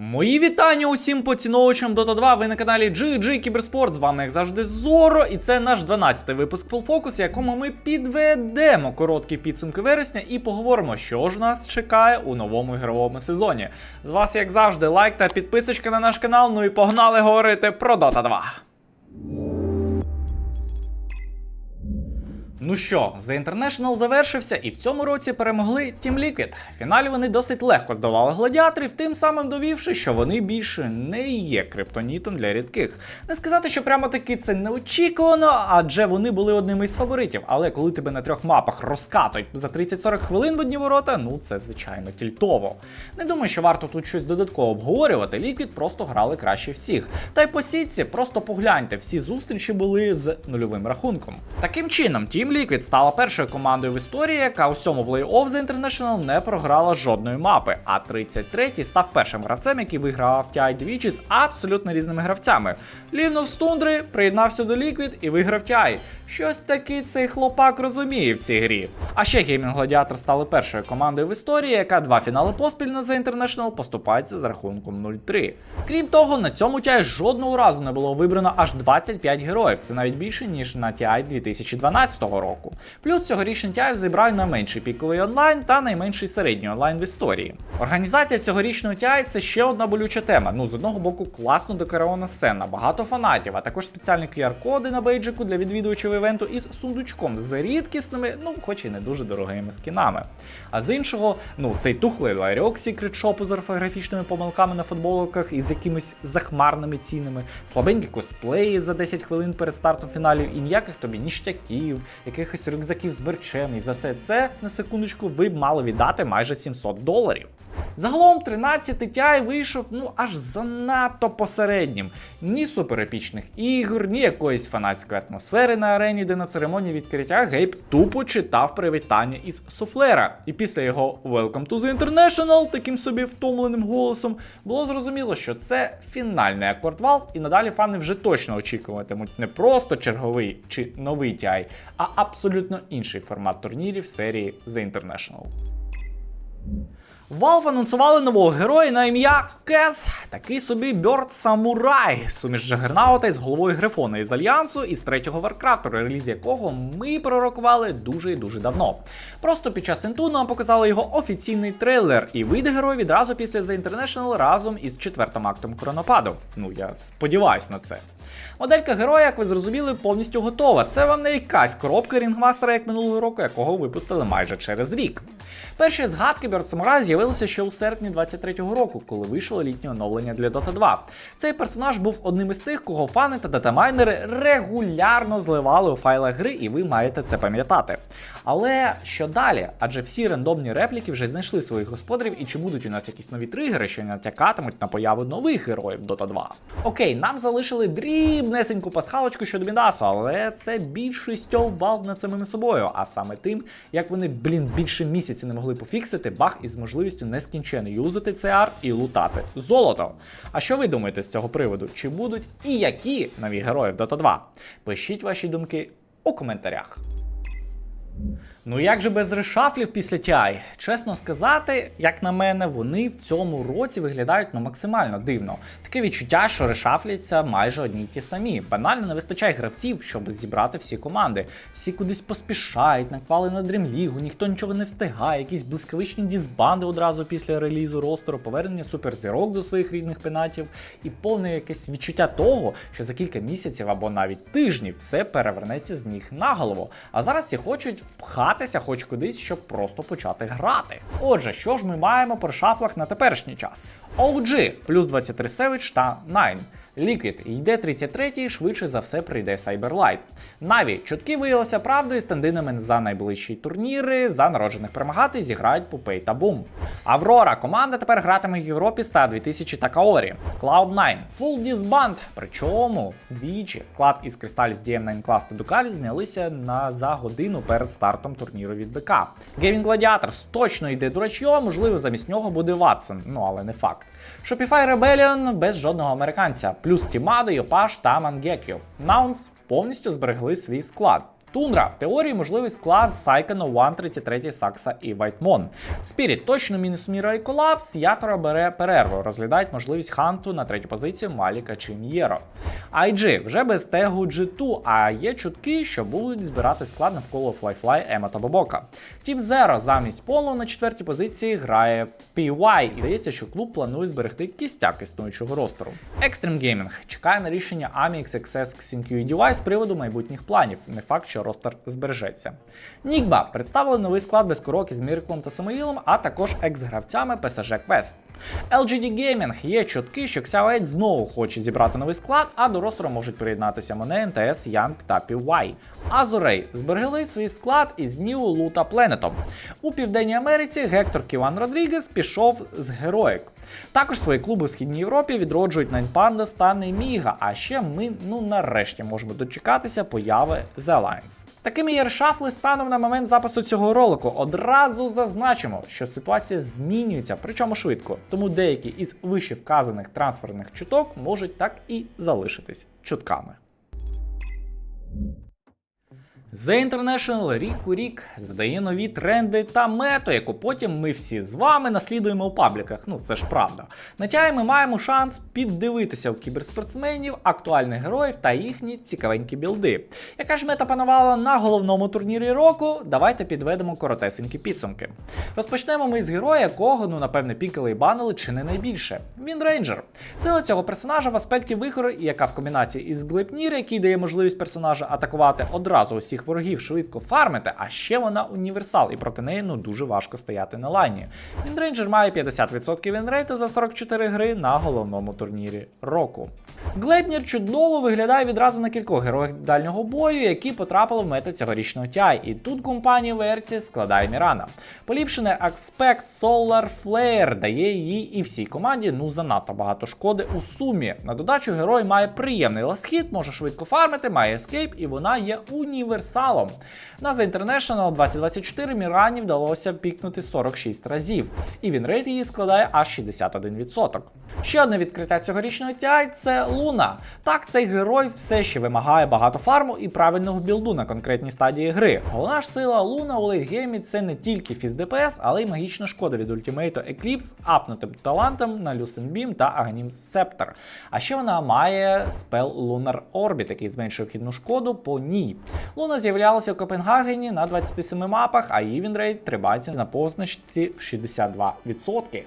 Мої вітання усім поціновувачам Dota 2. Ви на каналі GG Кіберспорт. З вами, як завжди, Зоро, і це наш 12-й випуск Full Focus, якому ми підведемо короткі підсумки вересня і поговоримо, що ж нас чекає у новому ігровому сезоні. З вас, як завжди, лайк та підписочка на наш канал. Ну і погнали говорити про Dota 2. Ну що, The International завершився, і в цьому році перемогли Team Liquid. В фіналі вони досить легко здолали гладіаторів, тим самим довівши, що вони більше не є криптонітом для рідких. Не сказати, що прямо таки це неочікувано, адже вони були одними із фаворитів. Але коли тебе на трьох мапах розкатують за 30-40 хвилин в одні ворота, ну це звичайно тільтово. Не думаю, що варто тут щось додатково обговорювати. Liquid просто грали краще всіх. Та й по сітці просто погляньте, всі зустрічі були з нульовим рахунком. Таким чином, Team Liquid стала першою командою в історії, яка у сьому плей-офф The International не програла жодної мапи. А 33-й став першим гравцем, який виграв TI двічі з абсолютно різними гравцями. Лівнув з тундри, приєднався до Liquid і виграв TI. Щось таки цей хлопак розуміє в цій грі. А ще Gaming Gladiator стали першою командою в історії, яка два фінали поспіль на The International поступається з рахунком 0-3. Крім того, на цьому TI жодного разу не було вибрано аж 25 героїв. Це навіть більше ніж на TI 2012 року. Плюс цьогорічний TI зібрав найменший піковий онлайн та найменший середній онлайн в історії. Організація цьогорічного TI це ще одна болюча тема. Ну, з одного боку, класно декорована сцена, багато фанатів, а також спеціальні QR-коди на бейджику для відвідувачів івенту із сундучком з рідкісними, ну хоч і не дуже дорогими скінами. А з іншого, ну цей тухлий Secret Shop з орфографічними помилками на футболках і з якимись захмарними цінами, слабенькі косплеї за 10 хвилин перед стартом фіналів і ніяких тобі ніштяків, якихось рюкзаків з мерчем. І за все це на секундочку ви б мали віддати майже 700 доларів. Загалом 13 TI вийшов ну аж занадто посереднім. Ні суперепічних ігор, ні якоїсь фанатської атмосфери на арені, де на церемонії відкриття Гейб тупо читав привітання із суфлера. І після його Welcome to the International, таким собі втомленим голосом, було зрозуміло, що це фінальний акорд Valve, і надалі фани вже точно очікуватимуть не просто черговий чи новий TI, а абсолютно інший формат турнірів серії The International. Valve анонсували нового героя на ім'я Кес, такий собі Бьорд Самурай, суміш Джагернаута із головою Грифона із Альянсу із третього Варкрафту, реліз якого ми пророкували дуже і дуже давно. Просто під час інту нам показали його офіційний трейлер, і вийде герой відразу після The International разом із четвертим актом Кронопаду. Ну я сподіваюсь на це. Моделька героя, як ви зрозуміли, повністю готова. Це вам не якась коробка рінгмастера, як минулого року, якого випустили майже через рік. Перші згадки Бьорд Самурай з'явилися ще у серпні 23-го року, коли вийшло літнє оновлення для Dota 2. Цей персонаж був одним із тих, кого фани та датамайнери регулярно зливали у файлах гри, і ви маєте це пам'ятати. Але що далі? Адже всі рандомні репліки вже знайшли своїх господарів, і чи будуть у нас якісь нові тригери, що натякатимуть на появу нових героїв Dota 2? Окей, нам залишили дрібнесеньку пасхалочку щодо Мідасу, але це стьов Valve над самими собою, а саме тим, як вони, блін, більше місяці не могли пофіксити баг із можливістю нескінченно юзати CR і лутати золото. А що ви думаєте з цього приводу? Чи будуть і які нові герої в Dota 2? Пишіть ваші думки у коментарях. Ну як же без решафлів після TI? Чесно сказати, як на мене, вони в цьому році виглядають ну максимально дивно. Таке відчуття, що решафляться майже одні й ті самі. Банально не вистачає гравців, щоб зібрати всі команди. Всі кудись поспішають, наквали на дрімлігу, ніхто нічого не встигає, якісь блискавичні дізбанди одразу після релізу ростеру, повернення суперзірок до своїх рідних пенатів, і повне якесь відчуття того, що за кілька місяців або навіть тижнів все перевернеться з ніг на голову. А зараз всі хочуть впхатися хоч кудись, щоб просто почати грати. Отже, що ж ми маємо при шафлах на теперішній час? OG плюс 23 Savage та 9. Liquid йде 33-й, швидше за все прийде Cyberlight. Наві чутки виявилися правдою, стендинами за найближчі турніри, за народжених перемагати зіграють Пупей та Бум. Аврора команда тепер гратиме в Європі ста 2000 та Каорі. Cloud9 Full Disband, причому двічі склад із Crystallis DM9 Class та Ducalis знялися на за годину перед стартом турніру від БК. Gaming Gladiators точно йде дурачьо, можливо, замість нього буде Ватсон, ну але не факт. Shopify Rebellion без жодного американця, плюс Тімадо, Йопаш та Мангекю. Наунс повністю зберегли свій склад. Тундра в теорії можливий склад Сайкено 133 Сакса і Вайтмон. Спіріт точно мінус Міра і колапс. Ятора бере перерву. Розглядають можливість ханту на третю позицію Маліка чи М'єро. IG вже без тегу G2, а є чутки, що будуть збирати склад навколо Флайфлай, Ема та Бобока. Тім Zero замість Полу на четвертій позиції грає PY. Здається, що клуб планує зберегти кістяк існуючого ростеру. Extreme Gaming чекає на рішення AMI XXS XinQ з приводу майбутніх планів. Не факт, що ростер збережеться. Нікба представили новий склад без корок із Мірклом та Самоїлом, а також екс-гравцями PSG Quest. LGD Gaming є чутки, що Xiaoed знову хоче зібрати новий склад, а до ростеру можуть приєднатися Моне, НТС, Янг та PY. Азурей зберегли свій склад із днів Лута Пленетом. У Південній Америці Гектор Ківан Родрігес пішов з героїк. Також свої клуби в Східній Європі відроджують Nine Pandas та Неміга, а ще ми ну нарешті можемо дочекатися появи The Alliance. Такими є решафли станом на момент запису цього ролику. Одразу зазначимо, що ситуація змінюється, причому швидко, тому деякі із вище вказаних трансферних чуток можуть так і залишитись чутками. The International рік у рік задає нові тренди та мету, яку потім ми всі з вами наслідуємо у пабліках. Ну це ж правда. На ми маємо шанс піддивитися у кіберспортсменів, актуальних героїв та їхні цікавенькі білди. Яка ж мета панувала на головному турнірі року? Давайте підведемо коротесенькі підсумки. Розпочнемо ми з героя, якого, ну напевне, пікали і банили чи не найбільше. Він рейнджер. Сила цього персонажа в аспекті вихору, яка в комбінації із Глипнір, який дає можливість персонажа атакувати одразу усіх ворогів, швидко фармити, а ще вона універсал, і проти неї ну дуже важко стояти на лайні. Вінрейнджер має 50% вінрейту за 44 гри на головному турнірі року. Глейпнір чудово виглядає відразу на кількох героях дальнього бою, які потрапили в мету цьогорічного TI, і тут компанія Верці складає Мірана. Поліпшений аспект Solar Flare дає їй і всій команді ну занадто багато шкоди у сумі. На додачу герой має приємний ласхід, може швидко фармити, має ескейп, і вона є універсалом. На The International 2024 Мірані вдалося пікнути 46 разів, і вінрейт її складає аж 61%. Ще одне відкриття цьогорічного TI – це Луна. Так, цей герой все ще вимагає багато фарму і правильного білду на конкретній стадії гри. Головна ж сила Луна у лейтгеймі це не тільки фіз ДПС, але й магічна шкода від ультимейту Eclipse, апнутим талантом на Lucent Beam та Aghanim Scepter. А ще вона має спел Lunar Orbit, який зменшує вхідну шкоду по ній. Луна з'являлася у Копенгагені на 27 мапах, а її вінрейт на позначці в 62%.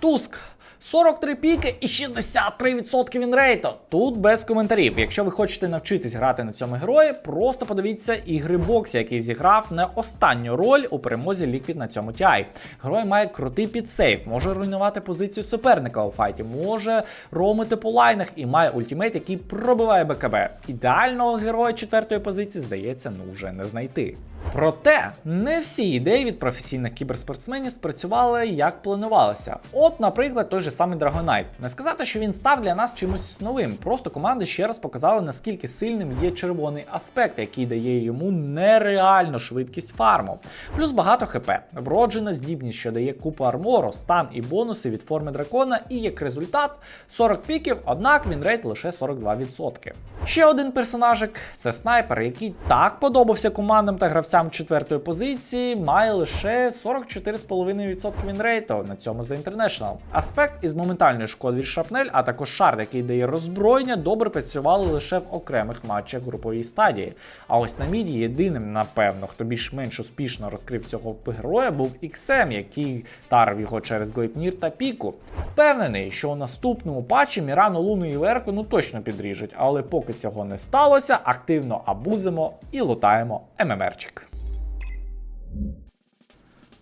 Туск. 43 піки і 63% вінрейту. Тут без коментарів. Якщо ви хочете навчитись грати на цьому герої, просто подивіться ігри боксі, який зіграв не останню роль у перемозі Liquid на цьому TI. Герой має крутий підсейв, може руйнувати позицію суперника у файті, може ромити по лайнах і має ультимейт, який пробиває БКБ. Ідеального героя четвертої позиції, здається, ну вже не знайти. Проте не всі ідеї від професійних кіберспортсменів спрацювали як планувалося. От, наприклад, той же самий Dragonite. Не сказати, що він став для нас чимось новим. Просто команди ще раз показали, наскільки сильним є червоний аспект, який дає йому нереальну швидкість фарму. Плюс багато хп, вроджена здібність, що дає купу армору, стан і бонуси від форми дракона, і як результат 40 піків, однак він рейт лише 42%. Ще один персонажик це снайпер, який так подобався командам та гравцям четвертої позиції, має лише 44,5% вінрейту на цьому The International. Аспект із моментальною шкодою від шрапнель, а також шар, який дає роззброєння, добре працювали лише в окремих матчах груповій стадії. А ось на міді єдиним, напевно, хто більш-менш успішно розкрив цього героя, був XM, який тарив його через Глейпнір та Піку. Впевнений, що у наступному патчі Мірану Луну і Верку ну точно підріжуть, але поки цього не сталося, активно абузимо і лутаємо ММРчик.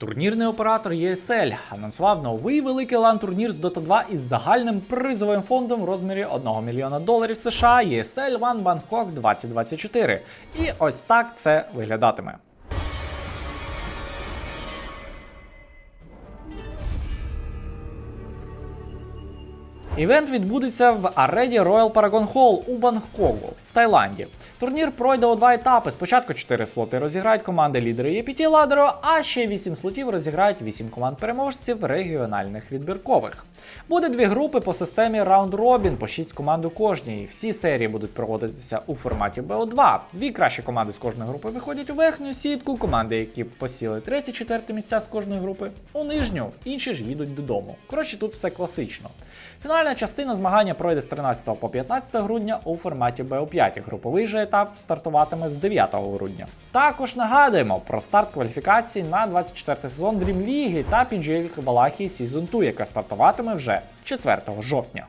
Турнірний оператор ESL анонсував новий великий лан-турнір з Dota 2 із загальним призовим фондом в розмірі 1 мільйона доларів США ESL One Bangkok 2024. І ось так це виглядатиме. Івент відбудеться в арені Royal Paragon Hall у Бангкоку в Таїланді. Турнір пройде у два етапи. Спочатку 4 слоти розіграють команди лідери EPT ладеру, а ще 8 слотів розіграють 8 команд переможців регіональних відбіркових. Буде дві групи по системі раунд робін по 6 команд у кожній. Всі серії будуть проводитися у форматі BO2. Дві кращі команди з кожної групи виходять у верхню сітку. Команди, які посіли 3-4 місця з кожної групи, у нижню. Інші ж їдуть додому. Коротше, тут все класично. Фінальна частина змагання пройде з 13 по 15 грудня у форматі БО5. Груповий же етап стартуватиме з 9 грудня. Також нагадуємо про старт кваліфікації на 24 сезон League та PGL Валахії Season 2, яка стартуватиме вже 4 жовтня.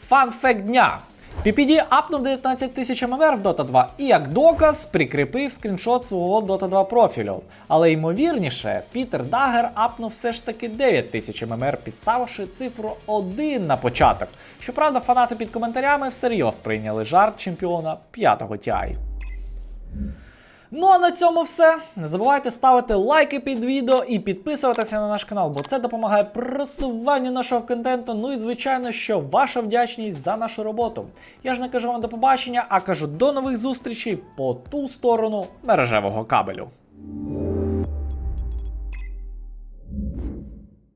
Фан-факт дня. PPD апнув 19 тисяч ММР в Dota 2 і як доказ прикріпив скріншот свого Dota 2 профілю. Але ймовірніше, Пітер Дагер апнув все ж таки 9 тисяч ММР, підставивши цифру 1 на початок. Щоправда, фанати під коментарями всерйоз прийняли жарт чемпіона 5-го TI. Ну а на цьому все. Не забувайте ставити лайки під відео і підписуватися на наш канал, бо це допомагає просуванню нашого контенту. Ну і звичайно, що ваша вдячність за нашу роботу. Я ж не кажу вам до побачення, а кажу до нових зустрічей по ту сторону мережевого кабелю.